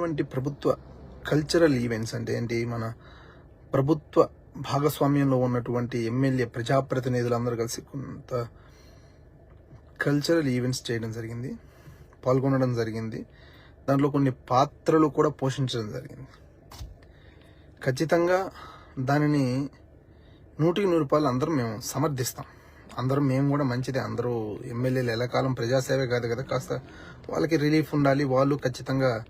ఉన్నటువంటి ప్రభుత్వ cultural events అంటే ఏంటి? మన ప్రభుత్వ భాగస్వామ్యంలో ఉన్నటువంటి ఎమ్మెల్యే ప్రజాప్రతినిధులు అందరూ కలిసి కొంత కల్చరల్ ఈవెంట్స్ చేయడం జరిగింది. పాల్గొనడం జరిగింది. దాంట్లో కొన్ని పాత్రలు కూడా పోషించడం జరిగింది. ఖచ్చితంగా దానిని నూటికి నూరు రూపాయలు అందరం మేము సమర్థిస్తాం. అందరం మేము కూడా మంచిదే. అందరూ ఎమ్మెల్యేలు ఎల్లకాలం ప్రజాసేవే కాదు కదా. కాస్త వాళ్ళకి రిలీఫ్ ఉండాలి. వాళ్ళు ఖచ్చితంగా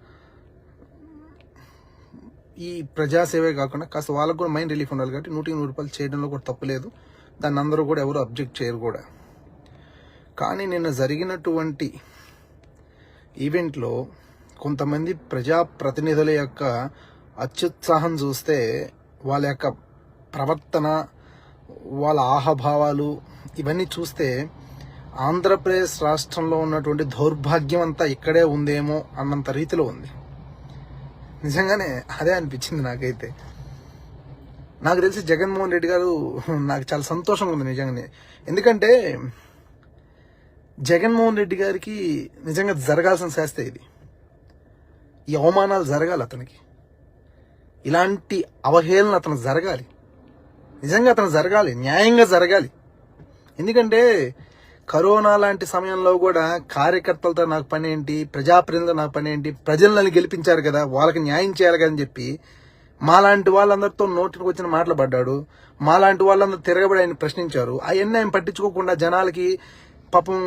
ఈ ప్రజాసేవే కాకుండా కాస్త వాళ్ళకు కూడా మైండ్ రిలీఫ్ ఉండాలి కాబట్టి నూటికి నూరు రూపాయలు చేయడంలో కూడా తప్పులేదు దాన్ని అందరూ కూడా ఎవరు అబ్జెక్ట్ చేయరు కూడా. కానీ నిన్న జరిగినటువంటి ఈవెంట్లో కొంతమంది ప్రజాప్రతినిధుల యొక్క అత్యుత్సాహం చూస్తే వాళ్ళ యొక్క ప్రవర్తన వాళ్ళ ఆహభావాలు ఇవన్నీ చూస్తే ఆంధ్రప్రదేశ్ రాష్ట్రంలో ఉన్నటువంటి దౌర్భాగ్యం అంతా ఇక్కడే ఉందేమో అన్నంత రీతిలో ఉంది. నిజంగానే అదే అనిపించింది నాకైతే. నాకు తెలిసి జగన్మోహన్ రెడ్డి గారు నాకు చాలా సంతోషంగా ఉంది నిజంగానే. ఎందుకంటే జగన్మోహన్ రెడ్డి గారికి నిజంగా జరగాల్సిన శాస్త్ర ఇది. ఈ అవమానాలు జరగాలి అతనికి. ఇలాంటి అవహేళన అతను జరగాలి. నిజంగా అతను జరగాలి. న్యాయంగా జరగాలి. ఎందుకంటే కరోనా లాంటి సమయంలో కూడా కార్యకర్తలతో నాకు పని ఏంటి ప్రజాప్రతినిధులతో నాకు పని ఏంటి ప్రజలను గెలిపించారు కదా వాళ్ళకి న్యాయం చేయాలి కదా అని చెప్పి మాలాంటి వాళ్ళందరితో నోటికి వచ్చిన మాటలు పడ్డాడు. మాలాంటి వాళ్ళందరూ తిరగబడి ఆయన ప్రశ్నించారు. అవన్నీ ఆయన పట్టించుకోకుండా జనాలకి పాపం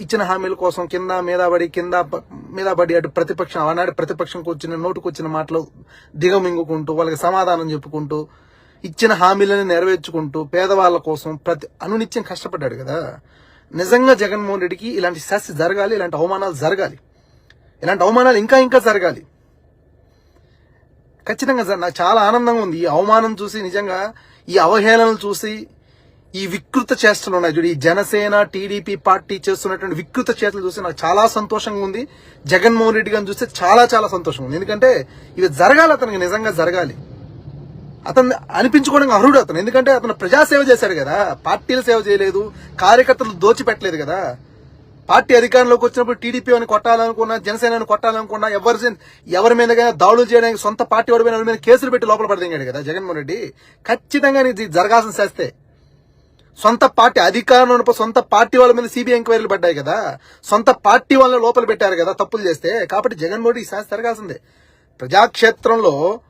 ఇచ్చిన హామీల కోసం కింద మీద పడి కింద మీద పడి అటు ప్రతిపక్షం ఆనాడు ప్రతిపక్షంకి వచ్చిన నోటుకు వచ్చిన మాటలు దిగమింగుకుంటూ వాళ్ళకి సమాధానం చెప్పుకుంటూ ఇచ్చిన హామీలను నెరవేర్చుకుంటూ పేదవాళ్ళ కోసం ప్రతి అనునిత్యం కష్టపడ్డాడు కదా. నిజంగా జగన్మోహన్ రెడ్డికి ఇలాంటి శాస్తి జరగాలి ఇలాంటి అవమానాలు జరగాలి. ఇలాంటి అవమానాలు ఇంకా ఇంకా జరగాలి. ఖచ్చితంగా సార్ నాకు చాలా ఆనందంగా ఉంది. ఈ అవమానం చూసి నిజంగా ఈ అవహేళనలు చూసి ఈ వికృత చేష్టలు ఉన్నాయి. చూడు ఈ జనసేన టీడీపీ పార్టీ చేస్తున్నటువంటి వికృత చేతలు చూసి నాకు చాలా సంతోషంగా ఉంది. జగన్మోహన్ రెడ్డి గారిని చూస్తే చాలా చాలా సంతోషంగా ఉంది. ఎందుకంటే ఇవి జరగాలి అతనికి నిజంగా జరగాలి. అతను అనిపించుకోవడానికి అర్హుడు అతను. ఎందుకంటే అతను ప్రజాసేవ చేశాడు కదా. పార్టీలు సేవ చేయలేదు. కార్యకర్తలు దోచిపెట్టలేదు కదా. పార్టీ అధికారంలోకి వచ్చినప్పుడు టీడీపీ అని కొట్టాలనుకున్నా జనసేనని కొట్టాలనుకున్నా ఎవరి ఎవరి మీదకైనా దాడులు చేయడానికి సొంత పార్టీ వాడి మీద మీద కేసులు పెట్టి లోపల పడదిగాడు కదా జగన్మోహన్ రెడ్డి. ఖచ్చితంగా ఇది జరగాల్సిన చేస్తే సొంత పార్టీ అధికారంలో ఉన్నప్పుడు సొంత పార్టీ వాళ్ళ మీద సిబిఐ ఎంక్వైరీలు పడ్డాయి కదా. సొంత పార్టీ వాళ్ళని లోపల పెట్టారు కదా తప్పులు చేస్తే. కాబట్టి జగన్మోహన్ రెడ్డి ఈ శాస్త్ర జరగాల్సిందే. ప్రజాక్షేత్రంలో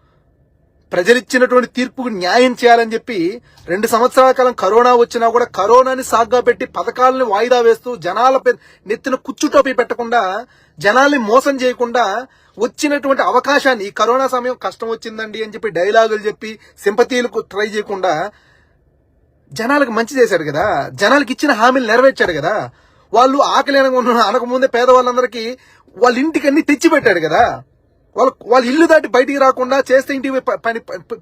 ప్రజలిచ్చినటువంటి తీర్పుకు న్యాయం చేయాలని చెప్పి రెండు సంవత్సరాల కాలం కరోనా వచ్చినా కూడా కరోనాని సాగ్గా పెట్టి పథకాలను వాయిదా వేస్తూ జనాల నెత్తిన కుచ్చుటోపి పెట్టకుండా జనాల్ని మోసం చేయకుండా వచ్చినటువంటి అవకాశాన్ని ఈ కరోనా సమయం కష్టం వచ్చిందండి అని చెప్పి డైలాగులు చెప్పి సింపతీలకు ట్రై చేయకుండా జనాలకు మంచి చేశాడు కదా. జనాలకు ఇచ్చిన హామీలు నెరవేర్చాడు కదా. వాళ్ళు ఆకలి అనకముందే పేదవాళ్ళందరికీ వాళ్ళ ఇంటికి అన్ని తెచ్చిపెట్టాడు కదా. వాళ్ళు వాళ్ళ ఇల్లు దాటి బయటికి రాకుండా చేస్తే ఇంటికి పోయి పని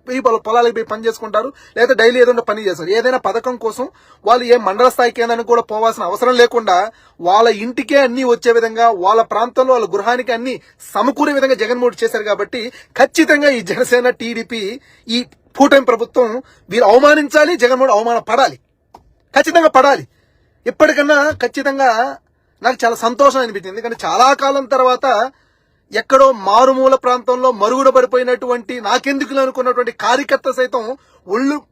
పోయి వాళ్ళ పొలాలకు పోయి పని చేసుకుంటారు లేదా డైలీ ఏదైనా పని చేస్తారు. ఏదైనా పథకం కోసం వాళ్ళు ఏ మండల స్థాయి కేంద్రానికి కూడా పోవాల్సిన అవసరం లేకుండా వాళ్ళ ఇంటికే అన్ని వచ్చే విధంగా వాళ్ళ ప్రాంతంలో వాళ్ళ గృహానికి అన్ని సమకూరే విధంగా జగన్మోహన్ చేశారు కాబట్టి ఖచ్చితంగా ఈ జనసేన టీడీపీ ఈ కూటమి ప్రభుత్వం వీరు అవమానించాలి జగన్మోహన్ అవమాన పడాలి ఖచ్చితంగా పడాలి. ఇప్పటికన్నా ఖచ్చితంగా నాకు చాలా సంతోషం అనిపించింది. ఎందుకంటే చాలా కాలం తర్వాత ఎక్కడో మారుమూల ప్రాంతంలో మరుగున పడిపోయినటువంటి నాకెందుకు అనుకున్నటువంటి కార్యకర్త సైతం ఒళ్ళు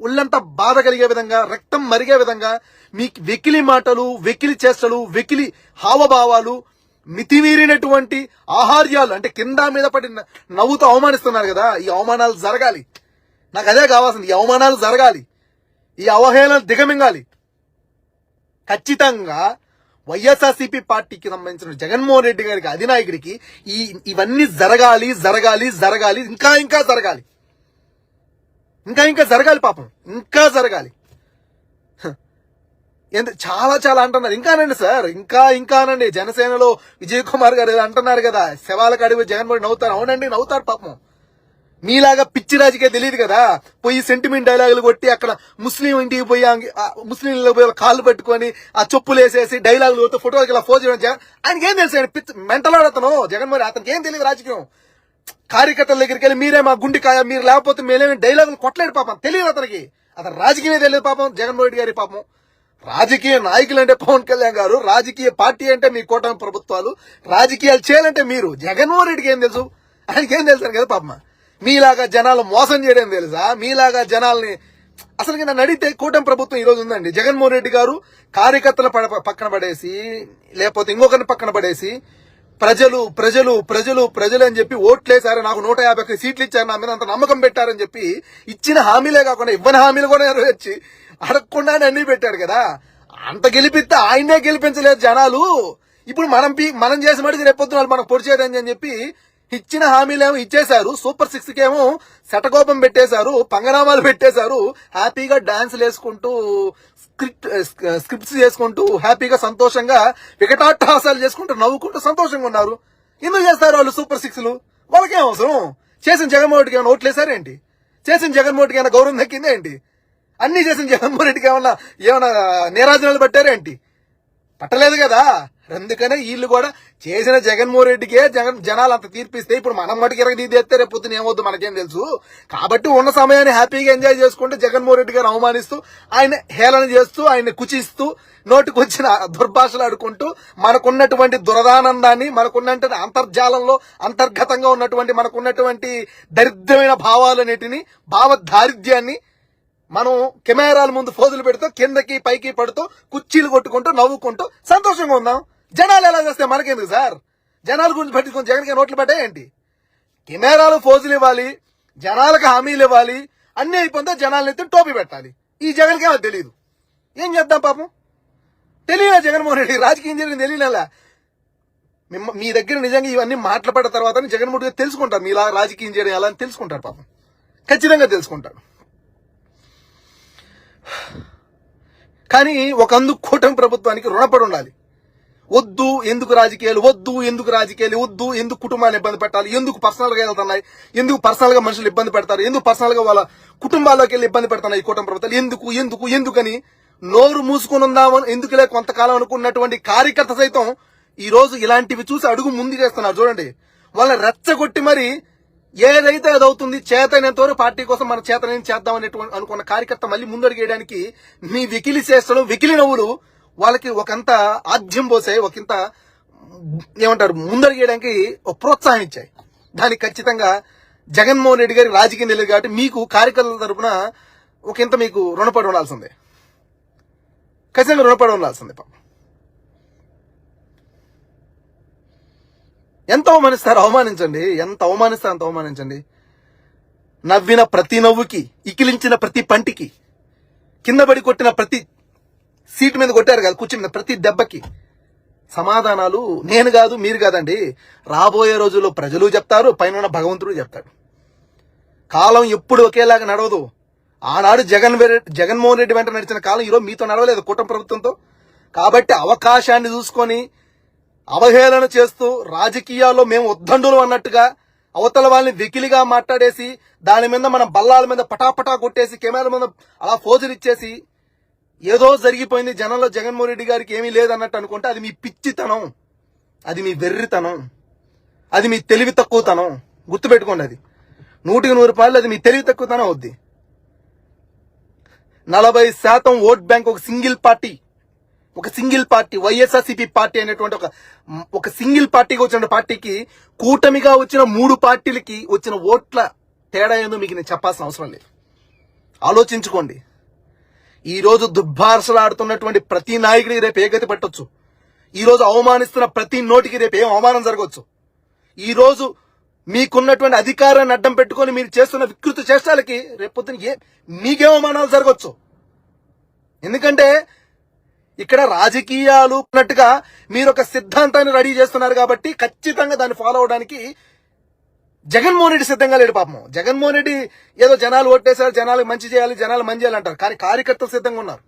ఒళ్ళంతా బాధ కలిగే విధంగా రక్తం మరిగే విధంగా మీ వెకిలి మాటలు వెకిలి చేష్టలు వెకిలి హావభావాలు మితిమీరినటువంటి ఆహార్యాలు అంటే కింద మీద పడి నవ్వుతూ అవమానిస్తున్నారు కదా ఈ అవమానాలు జరగాలి. నాకు అదే కావాల్సింది ఈ అవమానాలు జరగాలి. ఈ అవహేళన దిగమింగాలి. ఖచ్చితంగా వైఎస్ఆర్సీపీ పార్టీకి సంబంధించిన జగన్మోహన్ రెడ్డి గారికి అధినాయకుడికి ఈ ఇవన్నీ జరగాలి జరగాలి జరగాలి ఇంకా ఇంకా జరగాలి. ఇంకా ఇంకా జరగాలి పాపం. ఇంకా జరగాలి. ఎంత చాలా చాలా అంటున్నారు. ఇంకానండి సార్ ఇంకా ఇంకానండి జనసేనలో విజయ్ కుమార్ గారు అంటున్నారు కదా. శవాలకు అడిగి జగన్మోహన్ నవ్వుతారు. అవునండి నవ్వుతారు పాపం. మీలాగా పిచ్చి రాజకీయ తెలియదు కదా. పోయి సెంటిమెంట్ డైలాగులు కొట్టి అక్కడ ముస్లిం ఇంటికి పోయి అంగి- పోయి కాళ్ళు పట్టుకొని ఆ చెప్పులు వేసేసి డైలాగులు కొడుతూ ఫోటోలకి ఇలా ఫోజ్ చేయడం ఆయనకి ఏం తెలుసు ఆయన పిచ్చి మెంటల్ అతను జగన్మోహన్ అతనికి ఏం తెలియదు రాజకీయం. కార్యకర్తల దగ్గరికి వెళ్ళి మీరే మా గుండెకాయ మీరు లేకపోతే మేలేమి డైలాగులు కొట్టలేడు పాపం తెలియదు అతనికి. అతను రాజకీయమే తెలియదు పాపం జగన్మోహన్ రెడ్డి గారి పాపం. రాజకీయ నాయకులు అంటే పవన్ కళ్యాణ్ గారు రాజకీయ పార్టీ అంటే మీ కూటమి ప్రభుత్వాలు రాజకీయాలు చేయాలంటే మీరు. జగన్మోహన్ రెడ్డికి ఏం తెలుసు? ఆయనకి ఏం తెలుసు కదా పాపమా మీలాగా జనాలు మోసం చేయడం తెలుసా? మీలాగా జనాల్ని అసలు నన్ను అడిగితే కూటమి ప్రభుత్వం ఈ రోజు ఉందండి. జగన్మోహన్ రెడ్డి గారు కార్యకర్తల పడ- పక్కన పడేసి లేకపోతే ఇంకొకరిని పక్కన పడేసి ప్రజలు ప్రజలు ప్రజలు ప్రజలు అని చెప్పి ఓట్లేసారు నాకు నూట యాభై సీట్లు ఇచ్చారు నా మీద అంత నమ్మకం పెట్టారని చెప్పి ఇచ్చిన హామీలే కాకుండా ఇవ్వని హామీలు కూడా నెరవేర్చి అడగకుండానే అన్ని పెట్టాడు కదా. అంత గెలిపిస్తే ఆయనే గెలిపించలేదు జనాలు. ఇప్పుడు మనం మనం చేసిన మటుకు రేపొద్దున వాళ్ళు మనకు పొడిచేదని చెప్పి ఇచ్చిన హామీలేమో ఇచ్చేశారు సూపర్ సిక్స్ కేమో శటకోపం పెట్టేశారు పంగనామాలు పెట్టేశారు హ్యాపీగా డాన్సులు వేసుకుంటూ స్క్రిప్ట్ స్క్రిప్ట్స్ చేసుకుంటూ హ్యాపీగా సంతోషంగా వికటాట్టహాసాలు చేసుకుంటూ నవ్వుకుంటూ సంతోషంగా ఉన్నారు. ఎందుకు చేస్తారు వాళ్ళు సూపర్ సిక్స్లు? వాళ్ళకేం అవసరం? చేసిన జగన్మోహన్ రెడ్డికి ఏమైనా ఓట్లేసారేంటి చేసిన జగన్మోహన్ ఏమైనా గౌరవం దక్కిందే ఏంటి? అన్ని చేసిన జగన్మోహన్ రెడ్డికి ఏమన్నా ఏమైనా నీరాజనాలు పట్టారేంటి పట్టలేదు కదా. అందుకనే వీళ్ళు కూడా చేసిన జగన్మోహన్ రెడ్డికే జగన్ జనాలు అంత తీర్పిస్తే ఇప్పుడు మనం మటుకు ఇరగ తీస్తే రేపు పొద్దున ఏమవుద్దు మనకేం తెలుసు. కాబట్టి ఉన్న సమయాన్ని హ్యాపీగా ఎంజాయ్ చేసుకుంటూ జగన్మోహన్ రెడ్డి గారు అవమానిస్తూ ఆయన హేళన చేస్తూ ఆయన కుచిస్తూ నోటికొచ్చిన దుర్భాషలు ఆడుకుంటూ మనకున్నటువంటి దురదానందాన్ని మనకున్నటువంటి అంతర్జాలంలో అంతర్గతంగా ఉన్నటువంటి మనకున్నటువంటి దరిద్రమైన భావాలన్నిటిని భావ దారిద్ర్యాన్ని మనం కెమెరాల ముందు ఫోజులు పెడుతూ కిందకి పైకి పడుతూ కుర్చీలు కొట్టుకుంటూ నవ్వుకుంటూ సంతోషంగా ఉందాం. జనాలు ఎలా చేస్తే మనకెందుకు సార్? జనాల గురించి పట్టించుకొని జగన్కి నోట్లు పట్టాయేంటి కెమెరాలు ఫోజులు ఇవ్వాలి జనాలకు హామీలు ఇవ్వాలి అన్ని అయిపోతే జనాలను ఎత్తి టోపీ పెట్టాలి. ఈ జగన్కి ఏమో తెలియదు ఏం చేద్దాం పాపం? తెలియదా జగన్మోహన్ రెడ్డి? రాజకీయం జరిగింది తెలియనలా. మీ దగ్గర నిజంగా ఇవన్నీ మాట్లాడిన తర్వాత జగన్మోహన్ రెడ్డి తెలుసుకుంటారు. మీలా రాజకీయం చేయడం ఎలా అని తెలుసుకుంటారు పాపం. ఖచ్చితంగా తెలుసుకుంటారు. కానీ ఒక అందు కూటమి ప్రభుత్వానికి రుణపడి ఉండాలి. వద్దు ఎందుకు రాజకీయాలు వద్దు ఎందుకు రాజకీయాలు వద్దు ఎందుకు కుటుంబాన్ని ఇబ్బంది పెట్టాలి ఎందుకు పర్సనల్గా వెళ్తున్నాయి ఎందుకు పర్సనల్గా మనుషులు ఇబ్బంది పెడతారు ఎందుకు పర్సనల్గా వాళ్ళ కుటుంబాల్లోకి వెళ్ళి ఇబ్బంది పెడుతున్నాయి ఈ కూటమి ప్రభుత్వాలు ఎందుకు ఎందుకు ఎందుకని నోరు మూసుకుని ఉందామని ఎందుకులే కొంతకాలం అనుకున్నటువంటి కార్యకర్త సైతం ఈ రోజు ఇలాంటివి చూసి అడుగు ముందు చేస్తున్నారు. చూడండి వాళ్ళని రెచ్చగొట్టి మరి ఏదైతే అది అవుతుంది పార్టీ కోసం మన చేతనని చేద్దాం అనేటువంటి అనుకున్న కార్యకర్త మళ్ళీ ముందడుగేయడానికి మీ వికిలి చేస్తడం వికిలి నవ్వులు వాళ్ళకి ఒకంత ఆద్యం పోసాయి ఒకంత ఏమంటారు ముందడుగేయడానికి ఒక ప్రోత్సాహం ఇచ్చాయి. దానికి ఖచ్చితంగా జగన్మోహన్ రెడ్డి గారి రాజకీయం తెలియదు కాబట్టి మీకు కార్యకర్తల తరపున ఒకంత మీకు రుణపడి ఉండాల్సిందే. ఖచ్చితంగా రుణపడి ఉండాల్సిందే పాపం. ఎంత అవమానిస్తారు? అవమానించండి. ఎంత అవమానిస్తారు అంత అవమానించండి. నవ్విన ప్రతి నవ్వుకి ఇకిలించిన ప్రతి పంటికి కింద పడి కొట్టిన ప్రతి సీటు మీద కొట్టారు కదా కూర్చున్న ప్రతి దెబ్బకి సమాధానాలు నేను కాదు మీరు కాదండి. రాబోయే రోజుల్లో ప్రజలు చెప్తారు పైన ఉన్న భగవంతుడు చెప్తాడు. కాలం ఎప్పుడు ఒకేలాగా నడవదు. ఆనాడు జగన్ జగన్మోహన్ రెడ్డి వెంట నడిచిన కాలం ఈరోజు మీతో నడవలేదు కుటుంబ ప్రభుత్వంతో. కాబట్టి అవకాశాన్ని చూసుకొని అవహేళన చేస్తూ రాజకీయాల్లో మేము ఉద్దండులు అన్నట్టుగా అవతల వాళ్ళని వెకిలిగా మాట్లాడేసి దాని మీద మన బల్లాల మీద పటాపటా కొట్టేసి కెమెరా మీద అలా ఫోజులు ఇచ్చేసి ఏదో జరిగిపోయింది. జనంలో జగన్మోహన్ రెడ్డి గారికి ఏమీ లేదన్నట్టు అనుకుంటే అది మీ పిచ్చితనం. అది మీ వెర్రితనం. అది మీ తెలివి తక్కువతనం. గుర్తుపెట్టుకోండి అది. నూటికి నూరు రూపాయలు అది మీ తెలివి తక్కువతనం అవుద్ది. నలభై శాతం ఓట్ బ్యాంక్ ఒక సింగిల్ పార్టీ. ఒక సింగిల్ పార్టీ వైఎస్ఆర్సీపీ పార్టీ అనేటువంటి ఒక ఒక సింగిల్ పార్టీగా వచ్చిన పార్టీకి కూటమిగా వచ్చిన మూడు పార్టీలకి వచ్చిన ఓట్ల తేడా ఏందో మీకు నేను చెప్పాల్సిన అవసరం లేదు. ఆలోచించుకోండి. ఈరోజు దుర్భాషలాడుతున్నటువంటి ప్రతి నాయకుడికి రేపు ఏ గతి పట్టొచ్చు? ఈరోజు అవమానిస్తున్న ప్రతి నోటికి రేపు ఏం అవమానం జరగవచ్చు ఈరోజు మీకున్నటువంటి అధికారాన్ని అడ్డం పెట్టుకొని మీరు చేస్తున్న వికృత చేష్టాలకి రేపొద్దున ఏ మీకే అవమానాలు జరగవచ్చు ఎందుకంటే ఇక్కడ రాజకీయాలు ఉన్నట్టుగా మీరు ఒక సిద్ధాంతాన్ని రెడీ చేస్తున్నారు కాబట్టి ఖచ్చితంగా దాన్ని ఫాలో అవడానికి జగన్మోహన్ రెడ్డి సిద్ధంగా లేడు పాపం. జగన్మోహన్ రెడ్డి ఏదో జనాలు ఓట్టేశారు జనాలకు మంచి చేయాలి జనాలు మంచి చేయాలి అంటారు. కానీ కార్యకర్తలు సిద్ధంగా ఉన్నారు.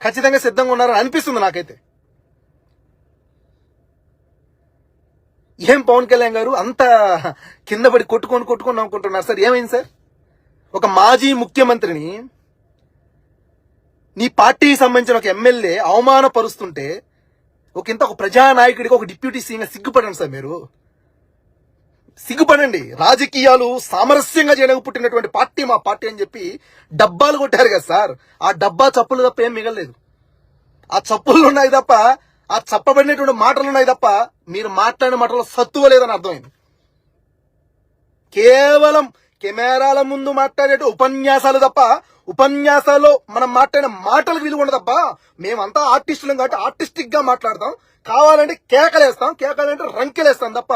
ఖచ్చితంగా సిద్ధంగా ఉన్నారని అనిపిస్తుంది నాకైతే. ఏం పవన్ కళ్యాణ్ గారు అంత కింద పడి కొట్టుకొని కొట్టుకొని అనుకుంటున్నారు సార్? ఏమైంది సార్? ఒక మాజీ ముఖ్యమంత్రిని నీ పార్టీకి సంబంధించిన ఒక ఎమ్మెల్యే అవమానపరుస్తుంటే ఒక ఇంత ఒక ప్రజానాయకుడికి ఒక డిప్యూటీ సీఎం సిగ్గుపడండి సార్ మీరు. సిగ్గుపడండి. రాజకీయాలు సామరస్యంగా చేయడానికి పుట్టినటువంటి పార్టీ మా పార్టీ అని చెప్పి డబ్బాలు కొట్టారు కదా సార్. ఆ డబ్బా చప్పులు తప్ప ఏం మిగలలేదు. ఆ చప్పులు ఉన్నాయి తప్ప ఆ చప్పబడినటువంటి మాటలు ఉన్నాయి తప్ప మీరు మాట్లాడిన మాటలో సత్తువ లేదని అర్థమైంది. కేవలం కెమెరాల ముందు మాట్లాడేట ఉపన్యాసాలు తప్ప ఉపన్యాసాల్లో మనం మాట్లాడిన మాటలకు విలువ ఉండదు తప్ప మేమంతా ఆర్టిస్టులం కాబట్టి ఆర్టిస్టిక్గా మాట్లాడతాం. కావాలంటే కేకలేస్తాం. కేకలంటే రంకెలేస్తాం తప్ప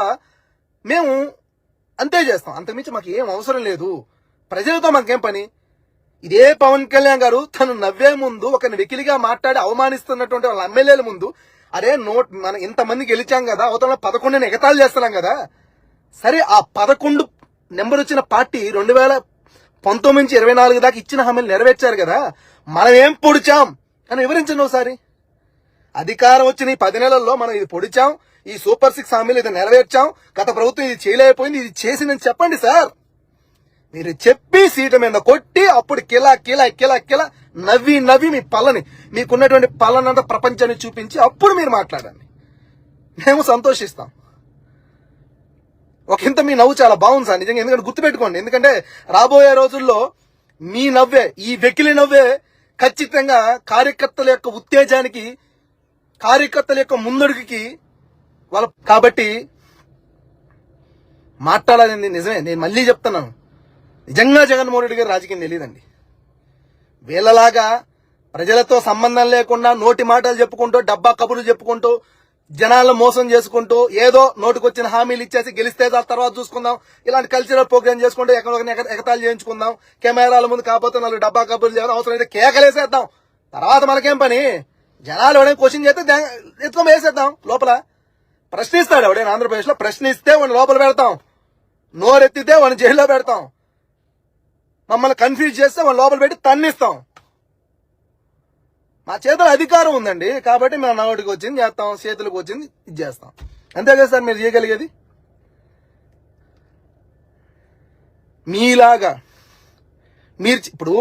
మేము అంతే చేస్తాం. అంతకుమించి మాకు ఏం అవసరం లేదు. ప్రజలతో మాకేం పని? ఇదే పవన్ కళ్యాణ్ గారు తను నవ్వే ముందు ఒక వెకిలిగా మాట్లాడి అవమానిస్తున్నటువంటి వాళ్ళ ఎమ్మెల్యేల ముందు అరే నోట్ మనం ఇంతమంది గెలిచాం కదా అవతల పదకొండుని ఎగతాళి చేస్తున్నాం కదా. సరే ఆ పదకొండు నెంబర్ వచ్చిన పార్టీ రెండు వేల పంతొమ్మిది నుంచి ఇరవై నాలుగు దాకా ఇచ్చిన హామీలు నెరవేర్చారు కదా. మనం ఏం పొడిచాం? అని వివరించండి ఒకసారి. అధికారం వచ్చిన ఈ పది నెలల్లో మనం ఇది పొడిచాం ఈ సూపర్ సిక్స్ హామీలు ఇది నెరవేర్చాం గత ప్రభుత్వం ఇది చేయలేకపోయింది ఇది చేసిందని చెప్పండి సార్. మీరు చెప్పి సీటు మీద కొట్టి అప్పుడు కిలా కిలా కిలా కిలా నవ్వి నవ్వి మీ పళ్ళని మీకున్నటువంటి పళ్ళనంతా ప్రపంచాన్ని చూపించి అప్పుడు మీరు మాట్లాడండి. మేము సంతోషిస్తాం. ఒకంత మీ నవ్వు చాలా బాగుంది సార్ నిజంగా. ఎందుకంటే గుర్తుపెట్టుకోండి ఎందుకంటే రాబోయే రోజుల్లో మీ నవ్వే ఈ వెకిలి నవ్వే ఖచ్చితంగా కార్యకర్తల యొక్క ఉత్తేజానికి కార్యకర్తల యొక్క ముందడుగుకి వాళ్ళ కాబట్టి మాట్లాడాలని నిజమే. నేను మళ్ళీ చెప్తున్నాను నిజంగా జగన్మోహన్ రెడ్డి గారు రాజకీయం తెలియదండి. వీళ్ళలాగా ప్రజలతో సంబంధం లేకుండా నోటి మాటలు చెప్పుకుంటూ డబ్బా కబుర్లు చెప్పుకుంటూ జనాలను మోసం చేసుకుంటూ ఏదో నోటుకొచ్చిన హామీలు ఇచ్చేసి గెలిస్తే దాని తర్వాత చూసుకుందాం. ఇలాంటి కల్చరల్ ప్రోగ్రామ్ చేసుకుంటూ ఎక్కడ ఎగతాలు చేయించుకుందాం. కెమెరాల ముందు కాకపోతే నాలుగు డబ్బా కబుర్లు చేయడం అవసరం అయితే కేకలేసేద్దాం. తర్వాత మనకేం పని? జనాలు ఎవడైనా క్వశ్చన్ చేస్తే ఎత్తుకం వేసేద్దాం. లోపల ప్రశ్నిస్తాడు ఎవడైనా ఆంధ్రప్రదేశ్లో ప్రశ్నిస్తే వాడిని లోపల పెడతాం. నోరెత్తితే వాడిని జైల్లో పెడతాం. మమ్మల్ని కన్ఫ్యూజ్ చేస్తే వాళ్ళ లోపల పెట్టి తన్నిస్తాం. మా చేతిలో అధికారం ఉందండి. కాబట్టి మేము నోటికి వచ్చింది చేస్తాం. చేతులకు వచ్చింది ఇది చేస్తాం. అంతే కదా సార్ మీరు చేయగలిగేది? మీలాగా మీరు ఇప్పుడు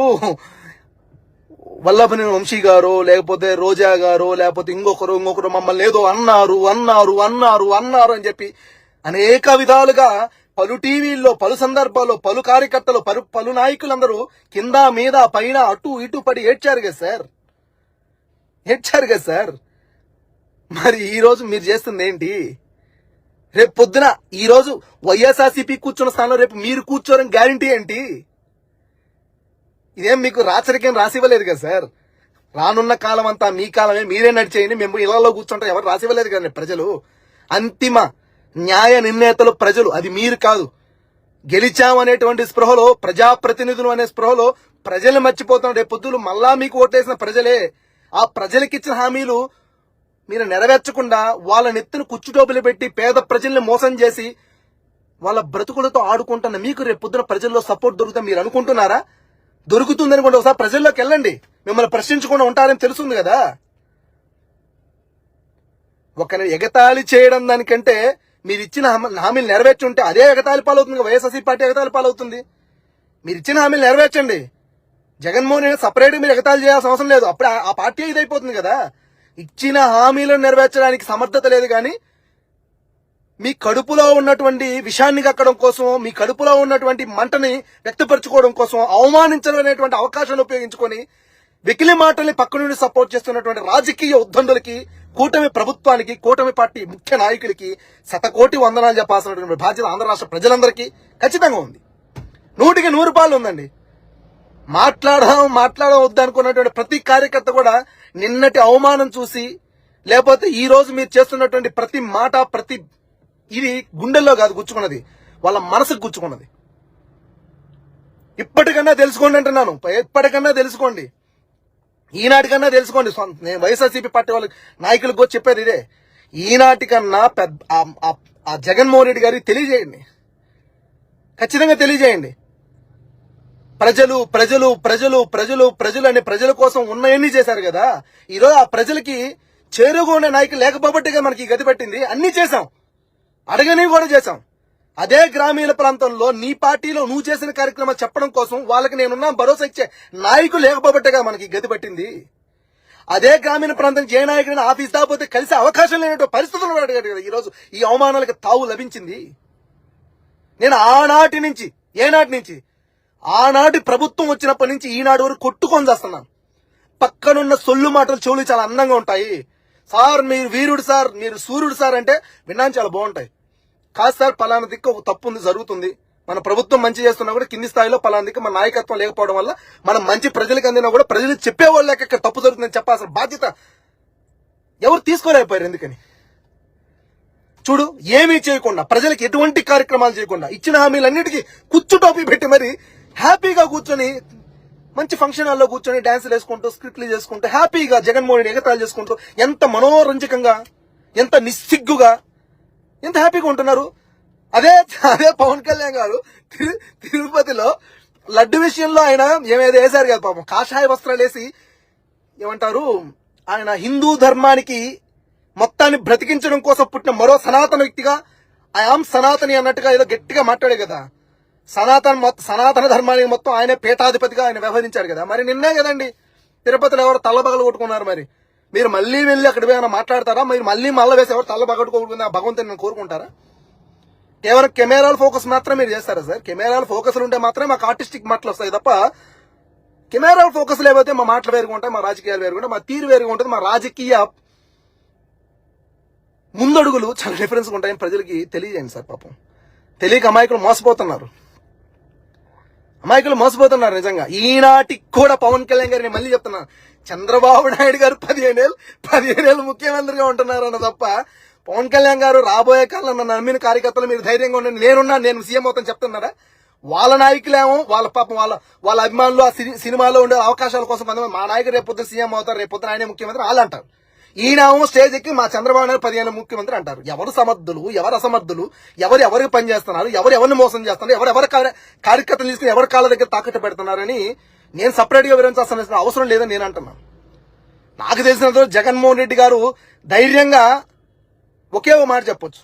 వల్లభని వంశీ గారు లేకపోతే రోజా గారు లేకపోతే ఇంకొకరు ఇంకొకరు మమ్మల్ని ఏదో అన్నారు అన్నారు అన్నారు అన్నారు అని చెప్పి అనేక విధాలుగా పలు టీవీల్లో పలు సందర్భాల్లో పలు కార్యకర్తలు పలు పలు నాయకులందరూ కింద మీద పైన అటు ఇటు పడి ఏడ్చారు కదా సార్. ఏడ్చారు కదా సార్? మరి ఈరోజు మీరు చేస్తుంది ఏంటి? రేపు పొద్దున ఈరోజు వైఎస్ఆర్సీపీ కూర్చున్న స్థానంలో రేపు మీరు కూర్చోరని గ్యారంటీ ఏంటి? ఇదేం మీకు రాచరికం రాసివ్వలేదు కదా సార్? రానున్న కాలం అంతా మీ కాలమే మీరే నడిచేయండి మేము ఇళ్ళలో కూర్చుంటాం ఎవరు రాసివ్వలేదు కదండి ప్రజలు. అంతిమ న్యాయ నిర్ణేతలు ప్రజలు అది మీరు కాదు. గెలిచామనేటువంటి స్పృహలో ప్రజాప్రతినిధులు అనే స్పృహలో ప్రజలు మర్చిపోతాం రేపు పొద్దులు మళ్ళా మీకు ఓటేసిన ప్రజలే. ఆ ప్రజలకిచ్చిన హామీలు మీరు నెరవేర్చకుండా వాళ్ళ నెత్తిన కుచ్చుటోపులు పెట్టి పేద ప్రజల్ని మోసం చేసి వాళ్ళ బ్రతుకులతో ఆడుకుంటున్న మీకు రేపు పొద్దున ప్రజల్లో సపోర్ట్ దొరుకుతా మీరు అనుకుంటున్నారా? దొరుకుతుందని కూడా ఒకసారి ప్రజల్లోకి వెళ్ళండి. మిమ్మల్ని ప్రశ్నించకుండా ఉంటారని తెలుస్తుంది కదా. ఒకరిని ఎగతాళి చేయడం దానికంటే మీరు ఇచ్చిన హామీలు నెరవేర్చుంటే అదే ఎగతాళి పాలవుతుంది. వైఎస్ఆర్సీ పార్టీ ఎగతాళి పాలవుతుంది. మీరు ఇచ్చిన హామీలు నెరవేర్చండి. జగన్మోహన్ రెడ్డి సపరేట్ మీరు ఎగతాలు చేయాల్సిన అవసరం లేదు. అప్పుడు ఆ- పార్టీ ఇదైపోతుంది కదా. ఇచ్చిన హామీలను నెరవేర్చడానికి సమర్థత లేదు కానీ మీ కడుపులో ఉన్నటువంటి విషాన్ని కక్కడం కోసం మీ కడుపులో ఉన్నటువంటి మంటని వ్యక్తపరచుకోవడం కోసం అవమానించడం అనేటువంటి అవకాశాన్ని ఉపయోగించుకొని వెకిలి మాటల్ని పక్క నుండి సపోర్ట్ చేస్తున్నటువంటి రాజకీయ ఉద్దండులకి కూటమి ప్రభుత్వానికి కూటమి పార్టీ ముఖ్య నాయకులకి శతకోటి వందనాలు చెప్పాల్సినటువంటి బాధ్యత ఆంధ్ర రాష్ట్ర ప్రజలందరికీ ఖచ్చితంగా ఉంది. నూటికి నూరు పాలు ఉందండి. మాట్లాడడం మాట్లాడవద్దు వద్దనుకున్నటువంటి ప్రతి కార్యకర్త కూడా నిన్నటి అవమానం చూసి లేకపోతే ఈ రోజు మీరు చేస్తున్నటువంటి ప్రతి మాట ప్రతి ఇది గుండెల్లో కాదు గుచ్చుకున్నది. వాళ్ళ మనసుకు గుచ్చుకున్నది. ఇప్పటికన్నా తెలుసుకోండి అంటున్నాను. ఎప్పటికన్నా తెలుసుకోండి. ఈనాటికన్నా తెలుసుకోండి. నేను వైఎస్ఆర్సీపీ పార్టీ వాళ్ళ నాయకులకు కూడా చెప్పేది ఇదే. ఈనాటికన్నా పెద్ద ఆ- ఆ జగన్మోహన్ రెడ్డి గారికి తెలియజేయండి. ఖచ్చితంగా తెలియజేయండి. ప్రజలు ప్రజలు ప్రజలు ప్రజలు ప్రజలు అనే ప్రజల కోసం ఉన్నాయన్నీ చేశారు కదా. ఈరోజు ఆ ప్రజలకి చేరుగా ఉండే నాయకులు లేకపోబట్టిగా మనకి గతి పట్టింది. అన్ని చేశాం. అడగని కూడా చేశాం. అదే గ్రామీణ ప్రాంతంలో నీ పార్టీలో నువ్వు చేసిన కార్యక్రమాలు చెప్పడం కోసం వాళ్ళకి నేనున్నా భరోసా ఇచ్చే నాయకులు లేకపోబట్టగా మనకి గతి పట్టింది. అదే గ్రామీణ ప్రాంతం ఏ నాయకుడిని ఆఫీస్ దాపోతే కలిసే అవకాశం లేనటువంటి పరిస్థితులు కూడా అడిగాడు కదా ఈరోజు. ఈ అవమానాలకు తావు లభించింది. నేను ఆనాటి నుంచి ఏనాటి నుంచి ఆనాటి ప్రభుత్వం వచ్చినప్పటి నుంచి ఈనాడు వరకు కొట్టుకొని చేస్తున్నాను. పక్కనున్న సొల్లు మాటలు చెవులు చాలా అందంగా ఉంటాయి. సార్ మీరు వీరుడు సార్ మీరు సూర్యుడు సార్ అంటే విన్నాను చాలా బాగుంటాయి. కాదు సార్ పలానా దిక్కు ఒక తప్పు ఉంది జరుగుతుంది. మన ప్రభుత్వం మంచి చేస్తున్నా కూడా కింది స్థాయిలో పలానా దిక్కు మన నాయకత్వం లేకపోవడం వల్ల మనం మంచి ప్రజలకు అందినా కూడా ప్రజలు చెప్పేవాళ్ళు లేక ఇక్కడ తప్పు జరుగుతుందని చెప్పాల్సిన బాధ్యత ఎవరు తీసుకోలేకపోయారు ఎందుకని? చూడు ఏమీ చేయకుండా ప్రజలకు ఎటువంటి కార్యక్రమాలు చేయకుండా ఇచ్చిన హామీలన్నిటికీ కుచ్చు టోపీ పెట్టి మరి హ్యాపీగా కూర్చొని మంచి ఫంక్షన్ హాల్లో కూర్చొని డాన్సులు వేసుకుంటూ స్క్రిప్ట్లు చేసుకుంటూ హ్యాపీగా జగన్మోహన్ ఎగతాలు చేసుకుంటూ ఎంత మనోరంజకంగా ఎంత నిస్సిగ్గుగా ఎంత హ్యాపీగా ఉంటున్నారు. అదే అదే పవన్ కళ్యాణ్ గారు తిరు- తిరుపతిలో లడ్డు విషయంలో ఆయన ఏమేదో వేశారు కదా పాపం కాషాయ వస్త్రాలు వేసి ఏమంటారు ఆయన హిందూ ధర్మానికి మొత్తాన్ని బ్రతికించడం కోసం పుట్టిన మరో సనాతన వ్యక్తిగా ఐఆమ్ సనాతని అన్నట్టుగా ఏదో గట్టిగా మాట్లాడే కదా. సనాతన మొత్తం సనాతన ధర్మానికి మొత్తం ఆయనే పీఠాధిపతిగా ఆయన వ్యవహరించాడు కదా. మరి నిన్నే కదండి తిరుపతిలో ఎవరు తల్లబగలు కొట్టుకున్నారు మరి? మీరు మళ్ళీ వెళ్ళి అక్కడ ఏమైనా మాట్లాడతారా? మీరు మళ్ళీ మళ్ళీ వేసి ఎవరు తల్లబగట్టుకోకుండా భగవంతుని నేను కోరుకుంటారా? కేవలం కెమెరాల ఫోకస్ మాత్రమే మీరు చేస్తారా సార్? కెమెరాల ఫోకస్లు ఉంటే మాత్రమే మాకు ఆర్టిస్టిక్ మాటలు వస్తాయి తప్ప కెమెరాల ఫోకస్ లేకపోతే మా మాటలు వేరుగా ఉంటాయి మా రాజకీయాలు వేరుగా ఉంటాయి మా తీరు వేరుగా ఉంటుంది మా రాజకీయ ముందడుగులు చాలా డిఫరెన్స్గా ఉంటాయని ప్రజలకి తెలియజేయండి సార్ పాపం. తెలియక అమాయకులు మోసపోతున్నారు. అమాయకులు మోసపోతున్నారు నిజంగా. ఈనాటికి కూడా పవన్ కళ్యాణ్ గారిని మళ్ళీ చెప్తున్నాను చంద్రబాబు నాయుడు గారు పదిహేనేళ్ళు పదిహేనేళ్ళు ముఖ్యమంత్రిగా ఉంటున్నారు అన్న తప్ప పవన్ కళ్యాణ్ గారు రాబోయే కాలంలో నన్ను నమ్మిన కార్యకర్తలు మీరు ధైర్యంగా ఉండండి. నేనున్నా నేను సీఎం అవుతాను చెప్తున్నారా? వాళ్ళ నాయకులేమో వాళ్ళ పాపం వాళ్ళ వాళ్ళ అభిమానులు ఆ సినిమాలో ఉండే అవకాశాల కోసం కొంతమంది మా నాయకుడు రేపు పొద్దున సీఎం అవుతారు రేపు పొద్దున ఆయనే ముఖ్యమంత్రి వాళ్ళు అంటారు ఈయనేమో స్టేజ్ ఎక్కి మా చంద్రబాబు నాయుడు పదిహేను ముఖ్యమంత్రి అంటారు. ఎవరు సమర్థులు ఎవరు అసమర్థులు ఎవరు ఎవరికి పనిచేస్తున్నారు ఎవరు ఎవరిని మోసం చేస్తున్నారు ఎవరు ఎవరి కార్యకర్తలు తీసుకుని ఎవరి కాళ్ళ దగ్గర తాకట్టు పెడుతున్నారని నేను సపరేట్గా వివరించాల్సిన అవసరం లేదని నేను అంటున్నాను. నాకు తెలిసినంత జగన్మోహన్ రెడ్డి గారు ధైర్యంగా ఒకే ఒక మాట చెప్పొచ్చు.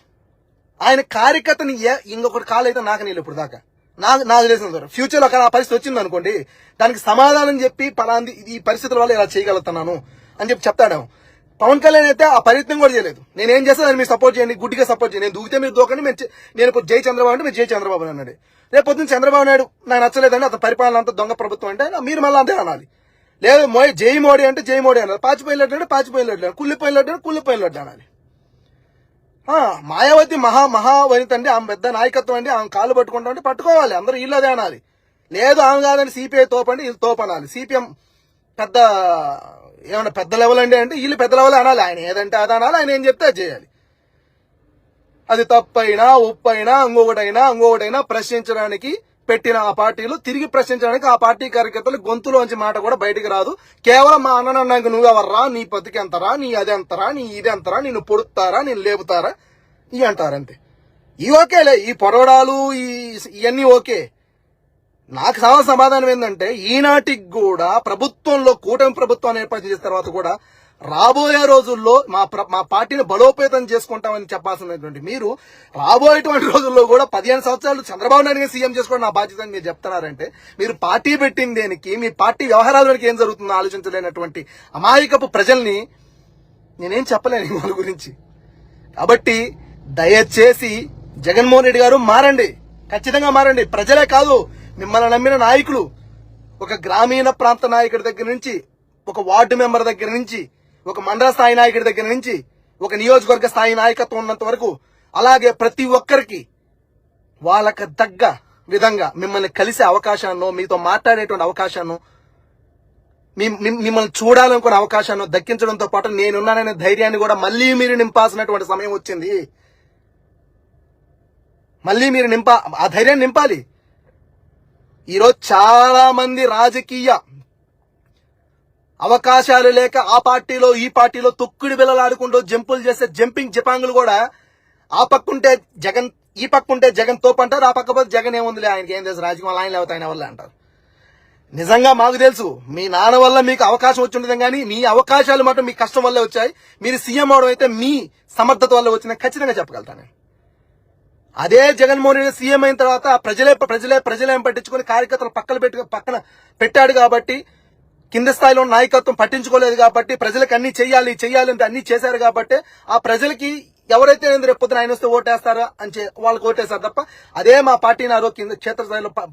ఆయన కార్యకర్తని ఇంకొకటి కాల్ అయితే నాకు నీళ్ళు ఇప్పుడు దాకా. నాకు నాకు తెలిసిన వరకు ఫ్యూచర్ అక్కడ ఆ పరిస్థితి వచ్చింది అనుకోండి దానికి సమాధానం చెప్పి పలాంది ఈ పరిస్థితుల వల్ల ఇలా చేయగలుగుతున్నాను అని చెప్పి చెప్తాడేమో. పవన్ కళ్యాణ్ అయితే ఆ ప్రయత్నం కూడా చేయలేదు. నేనేం చేస్తా దాన్ని మీరు సపోర్ట్ చేయండి గుడ్డిగా సపోర్ట్ చేయండి. నేను దూకితే మీరు దూకండి నేను ఇప్పుడు జై చంద్రబాబు అంటే మీరు జై చంద్రబాబు అన్నాడు. రేపు పొద్దున్న చంద్రబాబు నాయుడు నాకు నచ్చలేదండి అతని పరిపాలన అంతా దొంగ ప్రభుత్వం అంటే మీరు మళ్ళీ అంతే అనాలి. లేదు మోయ్ జై మోడీ అంటే జై మోడీ అన్నారు. పాచిపోయినట్టు అంటే పాచిపోయినట్టు కుళ్ళిపోయినట్టు అంటే కుళ్ళిపోయినట్టు అనాలి. మాయావతి మహా మహావనిత అండి ఆమె పెద్ద నాయకత్వం అండి ఆమె కాళ్ళు పట్టుకుంటా అంటే పట్టుకోవాలి అందరూ ఇల్లు అదే అనాలి. లేదు ఆమె కాదని సిపిఐ తోపండి ఇది తోపనాలి. సిపిఎం పెద్ద ఏమన్నా పెద్ద లెవెల్ అండి అంటే వీళ్ళు పెద్ద లెవెల్ అనాలి. ఆయన ఏదంటే అది అనాలి ఆయన ఏం చెప్తే అది చేయాలి. అది తప్పైనా ఉప్పైనా ఇంకొకటైనా ఇంకొకటైనా ప్రశ్నించడానికి పెట్టిన ఆ పార్టీలు తిరిగి ప్రశ్నించడానికి ఆ పార్టీ కార్యకర్తలు గొంతులోంచి మాట కూడా బయటికి రాదు. కేవలం మా అన్న నాకు నువ్వెవర్రా నీ బతికి ఎంతరా నీ అది ఎంతరా నీ ఇది ఎంతరా నిన్ను పొడుతారా నేను లేపుతారా? ఇవి అంటారంతే ఈ ఇవి ఓకేలే ఈ పొడవడాలు ఈ ఇవన్నీ ఓకే. నాకు సమాధానం సమాధానం ఏంటంటే ఈనాటికి కూడా ప్రభుత్వంలో కూటమి ప్రభుత్వాన్ని ఏర్పాటు చేసిన తర్వాత కూడా రాబోయే రోజుల్లో మా ప్ర- మా పార్టీని బలోపేతం చేసుకుంటామని చెప్పాల్సినటువంటి మీరు రాబోయేటువంటి రోజుల్లో కూడా పదిహేను సంవత్సరాలు చంద్రబాబు నాయుడు సీఎం చేసుకోవడం నా బాధ్యత అని మీరు చెప్తున్నారంటే మీరు పార్టీ పెట్టింది దేనికి మీ పార్టీ వ్యవహారాలకు ఏం జరుగుతుందో ఆలోచించలేనటువంటి అమాయకపు ప్రజల్ని నేనేం చెప్పలేను వాళ్ళ గురించి. కాబట్టి దయచేసి జగన్మోహన్ రెడ్డి గారు మారండి. ఖచ్చితంగా మారండి. ప్రజలే కాదు మిమ్మల్ని నమ్మిన నాయకులు ఒక గ్రామీణ ప్రాంత నాయకుడి దగ్గర నుంచి ఒక వార్డు మెంబర్ దగ్గర నుంచి ఒక మండల స్థాయి నాయకుడి దగ్గర నుంచి ఒక నియోజకవర్గ స్థాయి నాయకత్వం ఉన్నంత వరకు అలాగే ప్రతి ఒక్కరికి వాళ్ళకి తగ్గ విధంగా మిమ్మల్ని కలిసే అవకాశాన్ని మీతో మాట్లాడేటువంటి అవకాశాన్ని మిమ్మల్ని చూడాలనుకునే అవకాశాన్ని దక్కించడంతో పాటు నేనున్నాననే ధైర్యాన్ని కూడా మళ్ళీ మీరు నింపాల్సినటువంటి సమయం వచ్చింది. మళ్ళీ మీరు నింప ఆ ధైర్యాన్ని నింపాలి. ఈరోజు చాలా మంది రాజకీయ అవకాశాలు లేక ఆ పార్టీలో ఈ పార్టీలో తొక్కుడు బిల్లలాడుకుంటూ జంపులు చేసే జంపింగ్ జపాంగులు కూడా ఆ పక్కుంటే జగన్ ఈ పక్కుంటే జగన్ తోపు అంటారు ఆ పక్క పోతే జగన్ ఏముందిలే ఆయనకి ఏం తెలుసు రాజకీయం ఆయన లేకపోతే ఆయన వల్ల అంటారు నిజంగా మాకు తెలుసు మీ నాన్న వల్ల మీకు అవకాశం వచ్చి ఉండదు కానీ మీ అవకాశాలు మాత్రం మీ కష్టం వల్లే వచ్చాయి మీరు సీఎం అవడం అయితే మీ సమర్థత వల్ల వచ్చిన ఖచ్చితంగా చెప్పగలుగుతాను నేను. అదే జగన్మోహన్ రెడ్డి సీఎం అయిన తర్వాత ప్రజలే ప్రజలే ప్రజలేం పట్టించుకొని కార్యకర్తలు పక్కన పెట్టు పక్కన పెట్టాడు కాబట్టి కింద స్థాయిలో నాయకత్వం పట్టించుకోలేదు కాబట్టి ప్రజలకు అన్ని చెయ్యాలి చెయ్యాలి అంటే అన్ని చేశారు కాబట్టి ఆ ప్రజలకి ఎవరైతే రేపు పొద్దున ఆయన వస్తే ఓటేస్తారా అని వాళ్ళకి ఓటేస్తారు తప్ప అదే మా పార్టీ నారో కింద క్షేత్రస్థాయిలో ప-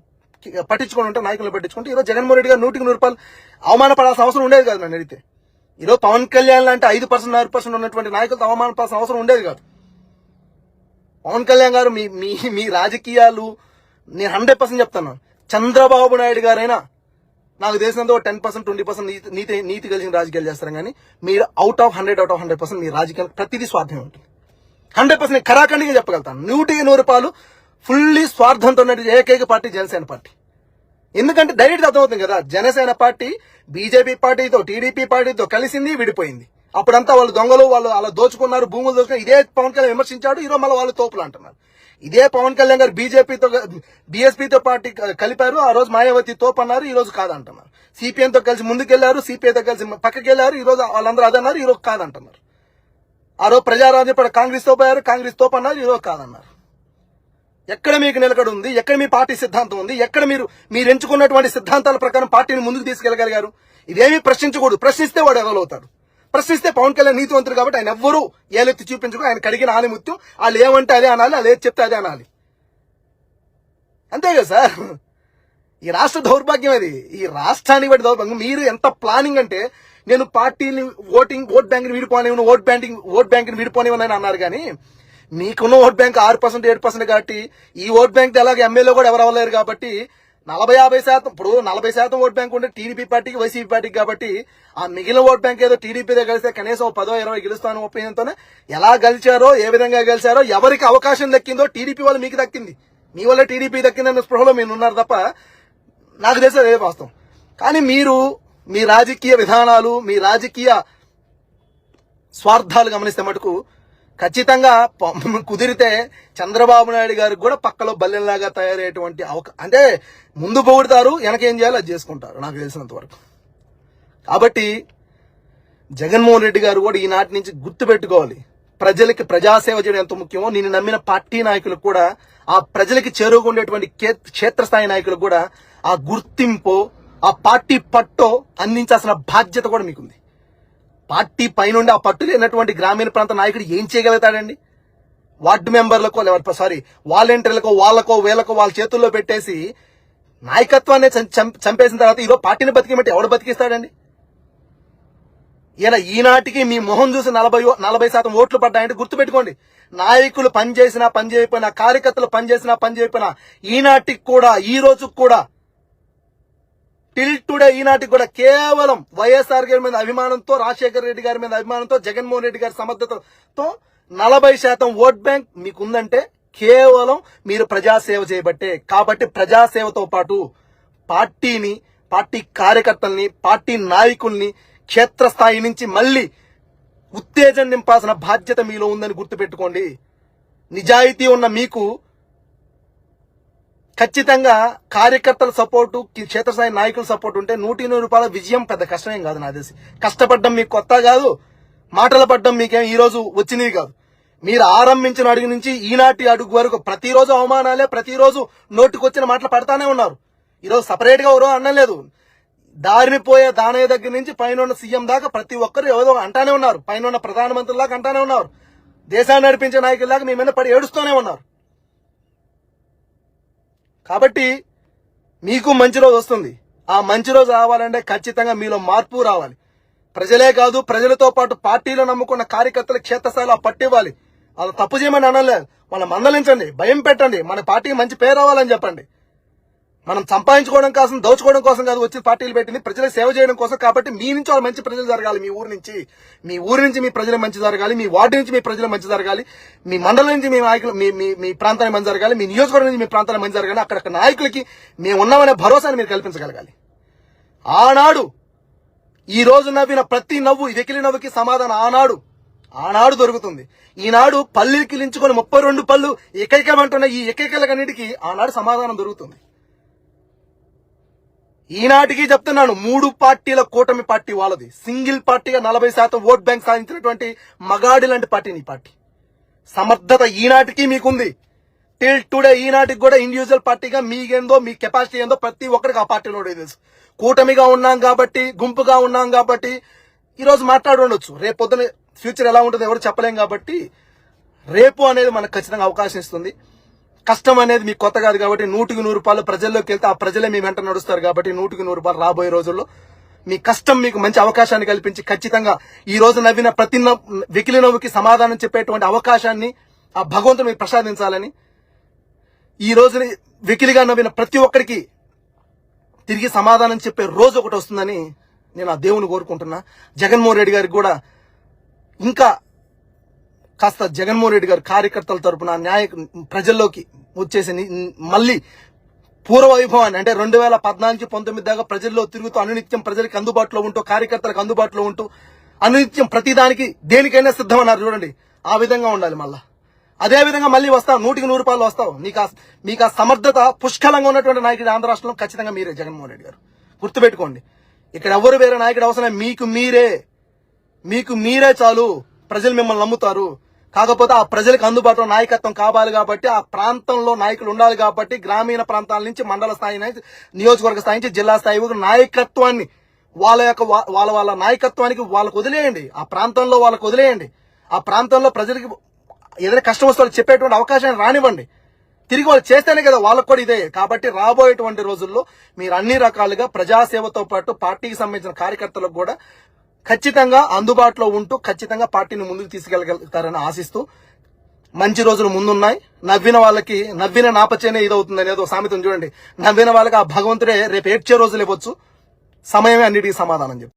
ఉంటే నాయకులు పట్టించుకుంటే ఈరోజు జగన్మోహన్ రెడ్డి గారు నూటికి నూరు రూపాయలు అవమానపడాల్సిన అవసరం ఉండేది కాదు నన్ను అడిగితే. ఈరోజు పవన్ కళ్యాణ్ లాంటి ఐదు పర్సెంట్ ఆరు పర్సెంట్ ఉన్నటువంటి నాయకులతో అవమానపడాల్సిన అవసరం ఉండేది కాదు. పవన్ కళ్యాణ్ గారు మీ మీ మీ రాజకీయాలు నేను హండ్రెడ్ పర్సెంట్ చెప్తాను. చంద్రబాబు నాయుడు గారైనా నాకు తెలిసినంత టెన్ పర్సెంట్ ట్వంటీ పర్సెంట్ నీతి నీతి నీతి కలిసిన రాజకీయాలు చేస్తారు కానీ మీరు out of hundred out of hundred percent మీ రాజకీయాలు ప్రతిదీ స్వార్థమే ఉంటుంది. హండ్రెడ్ పర్సెంట్ కరాఖండిగా చెప్పగలుగుతాను. నూటికి నూరు రూపాయలు ఫుల్లీ స్వార్థంతో ఏకైక పార్టీ జనసేన పార్టీ. ఎందుకంటే డైరెక్ట్ అర్థమవుతుంది కదా జనసేన పార్టీ బీజేపీ పార్టీతో టీడీపీ పార్టీతో కలిసింది విడిపోయింది. అప్పుడంతా వాళ్ళు దొంగలు వాళ్ళు అలా దోచుకున్నారు భూములు దోచుకున్నారు. ఇదే పవన్ కళ్యాణ్ విమర్శించాడు ఈరోజు మళ్ళీ వాళ్ళు తోపులు అంటున్నారు. ఇదే పవన్ కళ్యాణ్ గారు బీజేపీతో బీఎస్పీతో పార్టీ కలిపారు ఆ రోజు మాయావతి తోపు అన్నారు ఈ రోజు కాదంటున్నారు. సిపిఎంతో కలిసి ముందుకెళ్ళారు సిపిఐతో కలిసి పక్కకి వెళ్ళారు ఈ రోజు వాళ్ళందరూ అదన్నారు ఈ రోజు కాదంటున్నారు. ఆ రోజు ప్రజారాజ్యం ఇప్పుడు కాంగ్రెస్తో పోయారు కాంగ్రెస్ తోపు అన్నారు ఈ రోజు కాదన్నారు. ఎక్కడ మీకు నిలకడ ఉంది? ఎక్కడ మీ పార్టీ సిద్ధాంతం ఉంది? ఎక్కడ మీరు మీరు ఎంచుకున్నటువంటి సిద్ధాంతాల ప్రకారం పార్టీని ముందుకు తీసుకెళ్ళగలిగారు ఇదేమీ ప్రశ్నించకూడదు. ప్రశ్నిస్తే వాడు ఎదలవుతాడు ప్రశ్నిస్తే పవన్ కళ్యాణ్ నీతివంతుడు కాబట్టి ఆయన ఎవ్వరూ ఏలెత్తి చూపించకు ఆయన కడిగిన ఆనిముత్యం వాళ్ళు ఏమంటే అదే అనాలి వాళ్ళు ఏది చెప్తే అదే అనాలి. అంతే కదా సార్? ఈ రాష్ట్ర దౌర్భాగ్యం అది. ఈ రాష్ట్రానికి బట్టి దౌర్భాగ్యం. మీరు ఎంత ప్లానింగ్ అంటే నేను పార్టీని ఓటింగ్ ఓట్ బ్యాంక్ని విడిపోనివ్వను ఓట్ బ్యాంకింగ్ ఓట్ బ్యాంక్ని విడిపోనివ్వనని అన్నారు కానీ మీకున్న ఓట్ బ్యాంక్ ఆరు పర్సెంట్ ఏడు పర్సెంట్ కాబట్టి ఈ ఓట్ బ్యాంక్ ఎలాగ ఎమ్మెల్యే కూడా ఎవరు అవ్వలేరు కాబట్టి నలభై యాభై శాతం ఇప్పుడు నలభై శాతం ఓట్ బ్యాంక్ ఉంటే టీడీపీ పార్టీకి వైసీపీ పార్టీకి కాబట్టి ఆ మిగిలిన ఓట్ బ్యాంక్ ఏదో టీడీపీ దగ్గర కలిస్తే కనీసం పదో ఇరవై గెలుస్తాను ఒపీనియన్తోనే ఎలా గెలిచారో ఏ విధంగా గెలిచారో ఎవరికి అవకాశం దక్కిందో టీడీపీ వాళ్ళు మీకు దక్కింది. మీ వల్ల టీడీపీ దక్కిందన్న స్పృహలో మీరు ఉన్నారు తప్ప నాకు తెలిసి అదే వాస్తవం. కానీ మీరు మీ రాజకీయ విధానాలు మీ రాజకీయ స్వార్థాలు గమనిస్తే మటుకు ఖచ్చితంగా కుదిరితే చంద్రబాబు నాయుడు గారికి కూడా పక్కలో బల్లెంలాగా తయారయ్యేటువంటి అవకా అంటే ముందు పొగుడతారు వెనకేం చేయాలో అది చేసుకుంటారు నాకు తెలిసినంత వరకు. కాబట్టి జగన్మోహన్ రెడ్డి గారు కూడా ఈనాటి నుంచి గుర్తు పెట్టుకోవాలి. ప్రజలకి ప్రజాసేవ చేయడం ఎంత ముఖ్యమో నేను నమ్మిన పార్టీ నాయకులకు కూడా ఆ ప్రజలకి చేరుకుండేటువంటి క్షేత్రస్థాయి నాయకులకు కూడా ఆ గుర్తింపు ఆ పార్టీ పట్టో అందించాల్సిన బాధ్యత కూడా మీకుంది. పార్టీ పైనుండి ఆ పట్టు లేనటువంటి గ్రామీణ ప్రాంత నాయకుడు ఏం చేయగలుగుతాడండి? వార్డు మెంబర్లకో లేదా సారీ వాలంటీర్లకో వాళ్ళకో వీళ్ళకో వాళ్ళ చేతుల్లో పెట్టేసి నాయకత్వాన్ని చం- చం- చంపేసిన తర్వాత ఈరోజు పార్టీని బతికిమంటే ఎవడు బతికిస్తాడండి? ఇలా ఈనాటికి మీ మొహం చూసి నలభై ఓ- నలభై శాతం ఓట్లు పడ్డాయంటే గుర్తుపెట్టుకోండి. నాయకులు పనిచేసినా పని చేయకపోయినా కార్యకర్తలు పనిచేసినా పని చేయకపోయినా ఈనాటికి కూడా ఈ రోజుకు కూడా టిల్ టుడే ఈనాటికి కూడా కేవలం వైఎస్ఆర్ గారి మీద అభిమానంతో రాజశేఖర రెడ్డి గారి మీద అభిమానంతో జగన్మోహన్ రెడ్డి గారి సమర్థతతో నలభై శాతం ఓట్ బ్యాంక్ మీకుందంటే కేవలం మీరు ప్రజాసేవ చేయబట్టే. కాబట్టి ప్రజాసేవతో పాటు పార్టీని పార్టీ కార్యకర్తల్ని పార్టీ నాయకుల్ని క్షేత్రస్థాయి నుంచి మళ్ళీ ఉత్తేజం నింపాల్సిన బాధ్యత మీలో ఉందని గుర్తుపెట్టుకోండి. నిజాయితీ ఉన్న మీకు ఖచ్చితంగా కార్యకర్తల సపోర్టు క్షేత్రస్థాయి నాయకుల సపోర్ట్ ఉంటే నూటి నూరు రూపాయల విజయం పెద్ద కష్టమేం కాదు నా తెలిసి. కష్టపడ్డం మీకు కొత్త కాదు మాటలు పడ్డం మీకేం ఈ రోజు వచ్చినవి కాదు. మీరు ఆరంభించిన అడుగు నుంచి ఈనాటి అడుగు వరకు ప్రతిరోజు అవమానాలే ప్రతిరోజు నోటికొచ్చిన మాటలు పడతానే ఉన్నారు. ఈరోజు సపరేట్గా ఎవరో అనలేదు దారిని పోయే దానయ్య దగ్గర నుంచి పైన సీఎం దాకా ప్రతి ఒక్కరు ఏదో అంటానే ఉన్నారు. పైన ప్రధానమంత్రి దాకా అంటానే ఉన్నారు. దేశాన్ని నడిపించే నాయకుల్లాగా మీ మీద పడి ఏడుస్తూనే ఉన్నారు. కాబట్టి మీకు మంచి రోజు వస్తుంది. ఆ మంచి రోజు రావాలంటే ఖచ్చితంగా మీలో మార్పు రావాలి. ప్రజలే కాదు ప్రజలతో పాటు పార్టీలో నమ్ముకున్న కార్యకర్తలు క్షేత్రస్థాయిలో పట్టివ్వాలి. వాళ్ళు తప్పు చేయమని అనలేదు మనం మందలించండి భయం పెట్టండి. మన పార్టీకి మంచి పేరు రావాలని చెప్పండి. మనం సంపాదించుకోవడం కోసం దోచుకోవడం కోసం కాదు వచ్చి పార్టీలు పెట్టింది ప్రజలకు సేవ చేయడం కోసం కాబట్టి మీ నుంచి వాళ్ళు మంచి ప్రజలు జరగాలి మీ ఊరు నుంచి. మీ ఊరి నుంచి మీ ప్రజలు మంచి జరగాలి మీ వార్డు నుంచి మీ ప్రజలు మంచి జరగాలి మీ మండలం నుంచి మీ నాయకులు మీ మీ మీ ప్రాంతానికి మంచి జరగాలి మీ నియోజకవర్గం నుంచి మీ ప్రాంతానికి మంచి జరగాలి అక్కడ నాయకులకి మేము ఉన్నామనే భరోసాని మీరు కల్పించగలగాలి. ఆనాడు ఈ రోజు నవ్విన ప్రతి నవ్వు వెకిలి నవ్వుకి సమాధానం ఆనాడు ఆనాడు దొరుకుతుంది. ఈనాడు పల్లికి లించుకొని ముప్పై రెండు పళ్ళు ఎకైకమంటున్న ఈ ఎకైకలకన్నిటికీ ఆనాడు సమాధానం దొరుకుతుంది. ఈనాటికి చెప్తున్నాను మూడు పార్టీల కూటమి పార్టీ వాళ్ళది. సింగిల్ పార్టీగా నలభై శాతం ఓట్ బ్యాంక్ సాధించినటువంటి మగాడి లాంటి పార్టీ నీ పార్టీ. సమర్థత ఈనాటికి మీకుంది. టిల్ టుడే ఈనాటికి కూడా ఇండివిజువల్ పార్టీగా మీకేందో మీ కెపాసిటీ ఏందో ప్రతి ఒక్కరికి ఆ పార్టీలో తెలుసు. కూటమిగా ఉన్నాం కాబట్టి గుంపుగా ఉన్నాం కాబట్టి ఈరోజు రోజు మాట్లాడి ఉండొచ్చు. రేపు పొద్దున ఫ్యూచర్ ఎలా ఉంటుందో ఎవరు చెప్పలేం కాబట్టి రేపు అనేది మనకు ఖచ్చితంగా అవకాశం ఇస్తుంది. కష్టం అనేది మీకు కొత్త కాదు కాబట్టి నూటికి నూరు రూపాయలు ప్రజల్లోకి వెళ్తే ఆ ప్రజలే మీ వెంట నడుస్తారు కాబట్టి నూటికి నూరు రూపాయలు రాబోయే రోజుల్లో మీ కష్టం మీకు మంచి అవకాశాన్ని కల్పించి ఖచ్చితంగా ఈ రోజు నవ్విన ప్రతి నవ్వు- వెకిలి నవ్వుకి సమాధానం చెప్పేటువంటి అవకాశాన్ని ఆ భగవంతుడు మీకు ప్రసాదించాలని ఈ రోజుని వెకిలిగా నవ్విన ప్రతి ఒక్కరికి తిరిగి సమాధానం చెప్పే రోజు ఒకటి వస్తుందని నేను ఆ దేవుని కోరుకుంటున్నా. జగన్మోహన్ రెడ్డి గారికి కూడా ఇంకా కాస్త జగన్మోహన్ రెడ్డి గారు కార్యకర్తల తరపున న్యాయ ప్రజల్లోకి వచ్చేసి మళ్ళీ పూర్వ వైభవాన్ని అంటే రెండు వేల పద్నాలుగు పంతొమ్మిది దాకా ప్రజల్లో తిరుగుతూ అనునిత్యం ప్రజలకు అందుబాటులో ఉంటూ కార్యకర్తలకు అందుబాటులో ఉంటూ అనునిత్యం ప్రతిదానికి దేనికైనా సిద్ధమన్నారు చూడండి. ఆ విధంగా ఉండాలి మళ్ళా. అదే విధంగా మళ్ళీ వస్తావు నూటికి నూరు రూపాయలు వస్తావు. నీకు మీకు ఆ సమర్థత పుష్కలంగా ఉన్నటువంటి నాయకుడు ఆంధ్ర రాష్ట్రంలో ఖచ్చితంగా మీరే జగన్మోహన్ రెడ్డి గారు. గుర్తుపెట్టుకోండి. ఇక్కడ ఎవరు వేరే నాయకుడు అవసరం మీకు మీరే. మీకు మీరే చాలు. ప్రజలు మిమ్మల్ని నమ్ముతారు. కాకపోతే ఆ ప్రజలకు అందుబాటులో నాయకత్వం కావాలి కాబట్టి ఆ ప్రాంతంలో నాయకులు ఉండాలి కాబట్టి గ్రామీణ ప్రాంతాల నుంచి మండల స్థాయి నుంచి నియోజకవర్గ స్థాయి నుంచి జిల్లా స్థాయి నాయకత్వాన్ని వాళ్ళ యొక్క వాళ్ళ వాళ్ళ నాయకత్వానికి వాళ్ళకు వదిలేయండి. ఆ ప్రాంతంలో వాళ్ళకు వదిలేయండి. ఆ ప్రాంతంలో ప్రజలకి ఏదైనా కష్టం వస్తే వాళ్ళకి చెప్పేటువంటి అవకాశాన్ని రానివ్వండి. తిరిగి వాళ్ళు చేస్తేనే కదా వాళ్ళకు కూడా ఇదే. కాబట్టి రాబోయేటువంటి రోజుల్లో మీరు అన్ని రకాలుగా ప్రజాసేవతో పాటు పార్టీకి సంబంధించిన కార్యకర్తలకు కూడా ఖచ్చితంగా అందుబాటులో ఉంటూ ఖచ్చితంగా పార్టీని ముందుకు తీసుకెళ్ళగలుగుతారని ఆశిస్తూ మంచి రోజులు ముందున్నాయి. నవ్విన వాళ్ళకి నవ్విన నాపచేనే ఇదవుతుంది అనేది ఒక సామెతను చూడండి. నవ్విన వాళ్ళకి ఆ భగవంతుడే రేపు ఏడ్చే రోజులు ఇవ్వచ్చు. సమయమే అన్నిటికీ సమాధానం చెప్పు